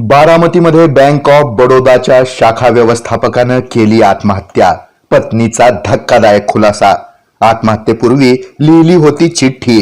बारामतीमध्ये bank of बडोदाच्या शाखा व्यवस्थापकानं केली आत्महत्या. पत्नीचा धक्कादायक खुलासा. आत्महत्येपूर्वी लिहिली होती चिठ्ठी.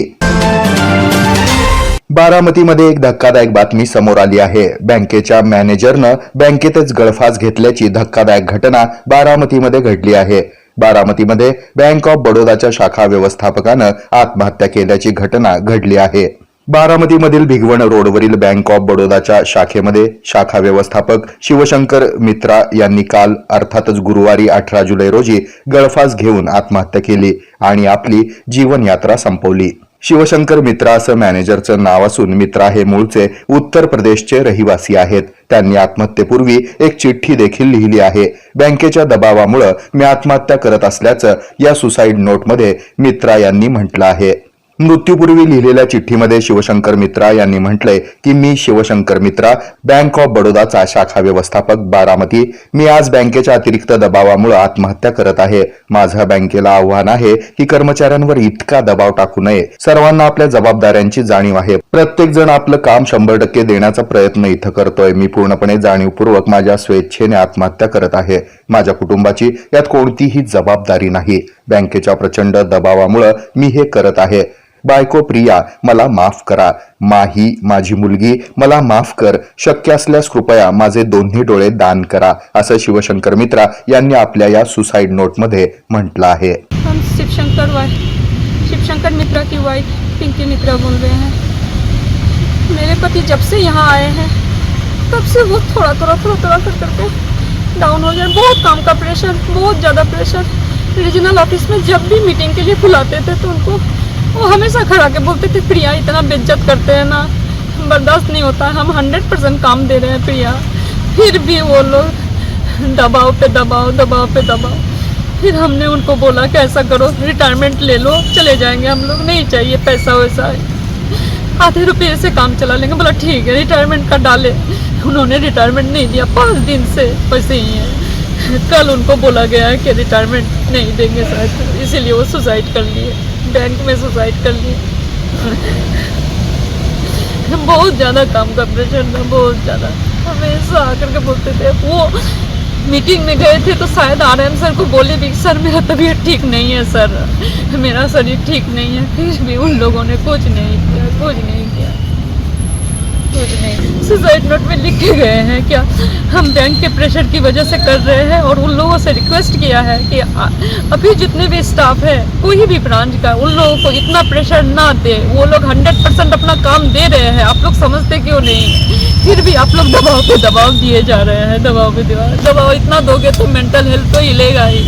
बारामतीमध्ये एक धक्कादायक बातमी समोर आली आहे. बँकेच्या मॅनेजरनं बँकेतच गळफास घेतल्याची धक्कादायक घटना बारामतीमध्ये घडली आहे. बारामतीमध्ये बँक ऑफ बडोदाच्या शाखा व्यवस्थापकानं आत्महत्या केल्याची घटना घडली आहे. बारामतीमधील भिगवण रोडवरील बँक ऑफ बडोदाच्या शाखेमध्ये शाखा व्यवस्थापक शिवशंकर मित्रा यांनी काल अर्थातच गुरुवारी अठरा जुलै रोजी गळफास घेऊन आत्महत्या केली आणि आपली जीवनयात्रा संपवली. शिवशंकर मित्रा असं मॅनेजरचं नाव असून मित्रा हे मूळचे उत्तर प्रदेशचे रहिवासी आहेत. त्यांनी आत्महत्येपूर्वी एक चिठ्ठी देखील लिहिली आहे. बँकेच्या दबावामुळे मी आत्महत्या करत असल्याचं या सुसाईड नोटमध्ये मित्रा यांनी म्हटलं आहे. मृत्यूपूर्वी लिहिलेल्या चिठ्ठीमध्ये शिवशंकर मित्रा यांनी म्हटलंय की मी शिवशंकर मित्रा बँक ऑफ बडोदाचा शाखा व्यवस्थापक बारामती. मी आज बँकेच्या अतिरिक्त दबावामुळे आत्महत्या करत आहे. माझं बँकेला आव्हान आहे की कर्मचाऱ्यांवर इतका दबाव टाकू नये. सर्वांना आपल्या जबाबदाऱ्यांची जाणीव आहे. प्रत्येक जण आपलं काम शंभर टक्के देण्याचा प्रयत्न इथं करतोय. मी पूर्णपणे जाणीवपूर्वक माझ्या स्वेच्छेने आत्महत्या करत आहे. माझ्या कुटुंबाची यात कोणतीही जबाबदारी नाही. बँकेच्या प्रचंड दबावामुळे मी हे करत आहे. बायको प्रिया, मला माफ़ करा. माही, माझी मुलगी, मला माफ़ कर. शक्य असल्यास कृपया माझे दोन्ही डोळे दान करा, असं शिवशंकर मित्रा यांनी आपल्या या सुसाईड नोटमध्ये म्हटलं आहे. शिवशंकर वाइफ शिवशंकर मित्रा की वाइफ, पिंकी मित्रा बोल रहे हैं। मेरे पति जब से यहाँ आए हैं, तब से वो थोड़ा थोड़ा थोड़ा थोड़ा कर करके डाउन हो गए। बहुत काम का प्रेशर बहुत ज़्यादा प्रेशर रीजनल ऑफ़िस में जब भी मीटिंग के लिए बुलाते थे तो उनको वो हमेशा खड़ा के बोलते थे, प्रिया, इतना बेइज्जत करते हैं ना। बर्दाश्त नहीं होता। हम हंड्रेड परसेंट काम दे रहे हैं, प्रिया। फिर भी वो लोग दबाव पे दबाव दबाव पे दबाव। फिर हमने उनको बोला कि ऐसा करो रिटायरमेंट ले लो, चले जाएँगे हम लोग। नहीं चाहिए पैसा वैसा। आधे रुपये से काम चला लेंगे। बोला, ठीक है रिटायरमेंट का डाले। उन्होंने रिटायरमेंट नहीं दिया। पाँच दिन से वैसे ही है। कल उनको बोला गया है कि रिटायरमेंट नहीं देंगे शायद। इसीलिए वो सुसाइड कर लिए। बैंक में सुसाइड कर ली। बहुत ज़्यादा काम का प्रेशर था बहुत ज़्यादा। हमेशा आकर के बोलते थे, वो मीटिंग में गए थे तो शायद आर एम सर को बोले भी, सर, मेरा तबीयत ठीक नहीं है, सर। मेरा शरीर ठीक नहीं है, फिर भी उन लोगों ने कुछ नहीं किया, कुछ नहीं किया। सुसाइड नोट में लिख के गए हैं क्या हम बैंक के प्रेशर की वजह से कर रहे हैं और उन लोगों से रिक्वेस्ट किया है कि अभी जितने भी स्टाफ है, कोई भी ब्रांच का, उन लोगों को इतना प्रेशर ना दे। वो लोग हंड्रेड परसेंट अपना काम दे रहे हैं। आप लोग समझते क्यों नहीं? फिर भी आप लोग दबाव पे दबाव दिए जा रहे हैं, दबाव पे दबाव। दबाव इतना दोगे तो मेंटल हेल्थ तो हिलेगा ही।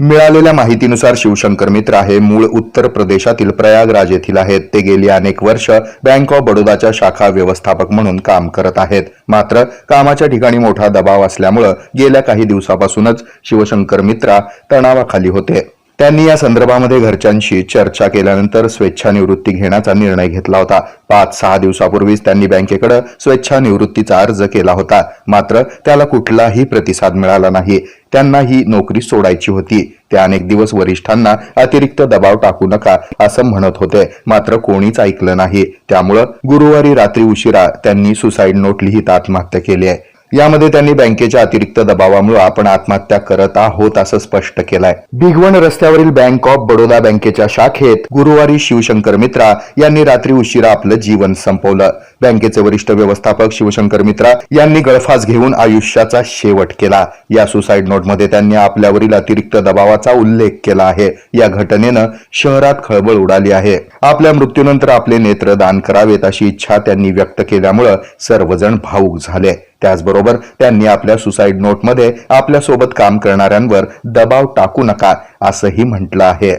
मिळालेल्या माहितीनुसार शिवशंकर मित्रा हे मूळ उत्तर प्रदेशातील प्रयागराज येथील आहेत. ते गेली अनेक वर्ष बँक ऑफ बडोदाच्या शाखा व्यवस्थापक म्हणून काम करत आहेत. मात्र कामाच्या ठिकाणी मोठा दबाव असल्यामुळं गेल्या काही दिवसापासूनच शिवशंकर मित्रा तणावाखाली होते. त्यांनी या संदर्भामध्ये घरच्यांशी चर्चा केल्यानंतर स्वेच्छानिवृत्ती घेण्याचा निर्णय घेतला होता. पाच सहा दिवसापूर्वीच त्यांनी बँकेकडे स्वेच्छानिवृत्तीचा अर्ज केला होता. मात्र त्याला कुठलाही प्रतिसाद मिळाला नाही. त्यांना ही नोकरी सोडायची होती. ते अनेक दिवस वरिष्ठांना अतिरिक्त दबाव टाकू नका असं म्हणत होते. मात्र कोणीच ऐकलं नाही. त्यामुळं गुरुवारी रात्री उशिरा त्यांनी सुसाईड नोट लिहित आत्महत्या केली आहे. यामध्ये त्यांनी बँकेच्या अतिरिक्त दबावामुळे आपण आत्महत्या करत आहोत असं स्पष्ट केलंय. भिगवण रस्त्यावरील बँक ऑफ बडोदा बँकेच्या शाखेत गुरुवारी शिवशंकर मित्रा यांनी रात्री उशिरा आपलं जीवन संपवलं. बँकेचे वरिष्ठ व्यवस्थापक शिवशंकर मित्रा यांनी गळफास घेऊन आयुष्याचा शेवट केला. या सुसाईड नोटमध्ये त्यांनी आपल्यावरील अतिरिक्त दबावाचा उल्लेख केला आहे. या घटनेनं शहरात खळबळ उडाली आहे. आपल्या मृत्यूनंतर आपले नेत्र दान करावेत अशी इच्छा त्यांनी व्यक्त केल्यामुळं सर्वजण भाऊक झाले. त्याचबरोबर त्यांनी आपल्या सुसाईड नोटमध्ये आपल्यासोबत काम करणाऱ्यांवर दबाव टाकू नका असंही म्हटलं आहे.